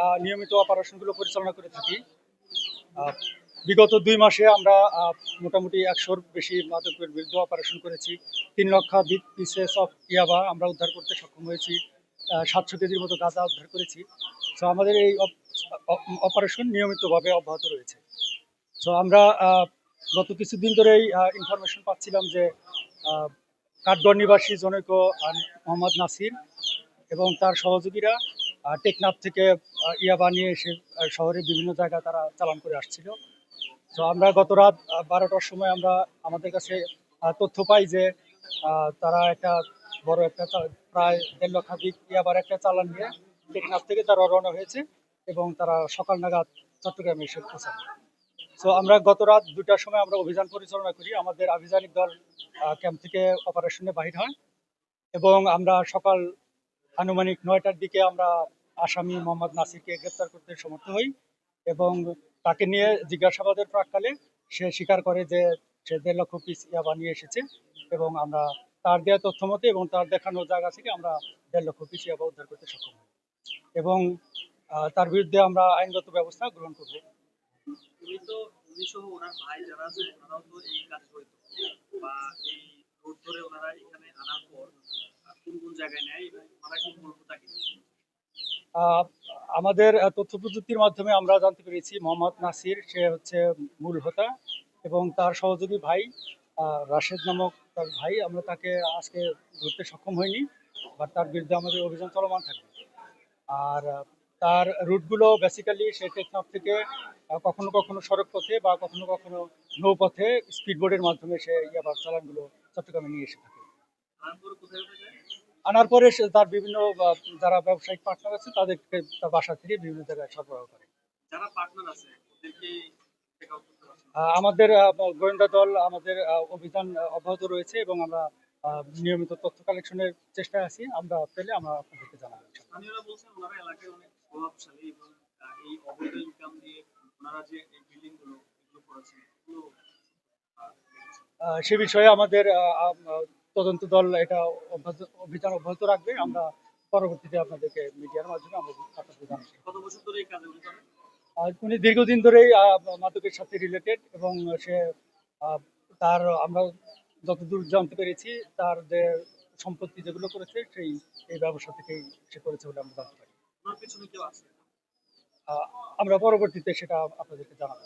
নিয়মিত অপারেশনগুলো পরিচালনা করে থাকি। বিগত দুই মাসে আমরা মোটামুটি একশোর বেশি মাদকের বিরুদ্ধে অপারেশন করেছি। তিন লক্ষাধিক পিসেস অফ ইয়াবা আমরা উদ্ধার করতে সক্ষম হয়েছি। সাতশো কেজির মতো গাঁজা উদ্ধার করেছি। তো আমাদের এই অপ- অপ- অপারেশন নিয়মিতভাবে অব্যাহত রয়েছে। তো আমরা গত কিছুদিন ধরেই ইনফরমেশন পাচ্ছিলাম যে কাঠগড় নিবাসী জনৈক মোহাম্মদ নাসির এবং তার সহযোগীরা টেকনাফ থেকে আহ, ইয়া বানিয়ে এসে আহ, শহরের বিভিন্ন জায়গায় তারা চালান করে আসছিল। তো আমরা গত রাত বারোটার সময় আমরা আমাদের কাছে তথ্য পাই যে তারা একটা বড় একটা প্রায় দেড় লক্ষাধিক ইয়াবার একটা চালান নিয়ে টেকনাফ থেকে তারা রওনা হয়েছে এবং তারা সকাল নাগাদ চট্টগ্রামে এসে পৌঁছায়। তো আমরা গত রাত দুটার সময় আমরা অভিযান পরিচালনা করি। আমাদের আভিযানিক দল ক্যাম্প থেকে অপারেশনে বাহির হয় এবং আমরা সকাল আনুমানিক নয়টার দিকে আমরা আসামি মোহাম্মদ নাসিরকে গ্রেপ্তার করতে সমর্থ হই এবং তাকে নিয়ে জিজ্ঞাসাবাদের প্রাককালে সে স্বীকার করে যে সে দেড় লক্ষ পিস ইয়াবা নিয়ে এসেছে এবং আমরা তার দেওয়া তথ্য মতে এবং তার দেখানো জায়গা থেকে আমরা দেড় লক্ষ পিস ইয়াবা উদ্ধার করতে সক্ষম হই। এবং তার বিরুদ্ধে আমরা আইনগত ব্যবস্থা গ্রহণ করব। ধরে ওনারা এখানে আনার পর কোন কোন জায়গায় নেয় এবং ওনারা কি মূলত তাকে আহ, আমাদের তথ্য প্রযুক্তির মাধ্যমে আমরা জানতে পেরেছি মোহাম্মদ নাসির, সে হচ্ছে মূল হোতা এবং তার সহযোগী ভাই রাশেদ নামক তার ভাই। আমরা তাকে আজকে ধরতে সক্ষম হইনি বাট তার বিরুদ্ধে আমাদের অভিযান চলমান থাকবে। আর তার রুটগুলো বেসিক্যালি সে টেকনাফ থেকে কখনো কখনো সড়ক পথে বা কখনো কখনো নৌপথে স্পিডবোটের মাধ্যমে সে ইয়াবার চালানগুলো চট্টগ্রামে নিয়ে এসে থাকে। আনার পর তার বিভিন্ন যারা ব্যবসায়িক পার্টনার আছে তাদেরকে তার বাসা থেকে বিভিন্ন জায়গায় সরবরাহ করে। যারা পার্টনার আছে আমাদের গোয়েন্দা দল আমাদের অভিযান অব্যাহত রয়েছে এবং আমরা নিয়মিত তথ্য কালেকশনের চেষ্টায় আছি। আমরা পেলে আমরা আপনাদেরকে জানাব। সে বিষয়ে আমাদের তদন্ত দল এটা অভিযান অব্যাহত রাখবে। আমরা পরবর্তীতে আপনাদেরকে মিডিয়ার মাধ্যমে আমরা আপনাদের উনি দীর্ঘদিন ধরেই মাদকের সাথে রিলেটেড এবং সে তার আমরা যতদূর জানতে পেরেছি তার যে সম্পত্তি যেগুলো করেছে সেই এই ব্যবসা থেকেই সে করেছে বলে আমরা জানতে পারি। আমরা পরবর্তীতে সেটা আপনাদেরকে জানাব।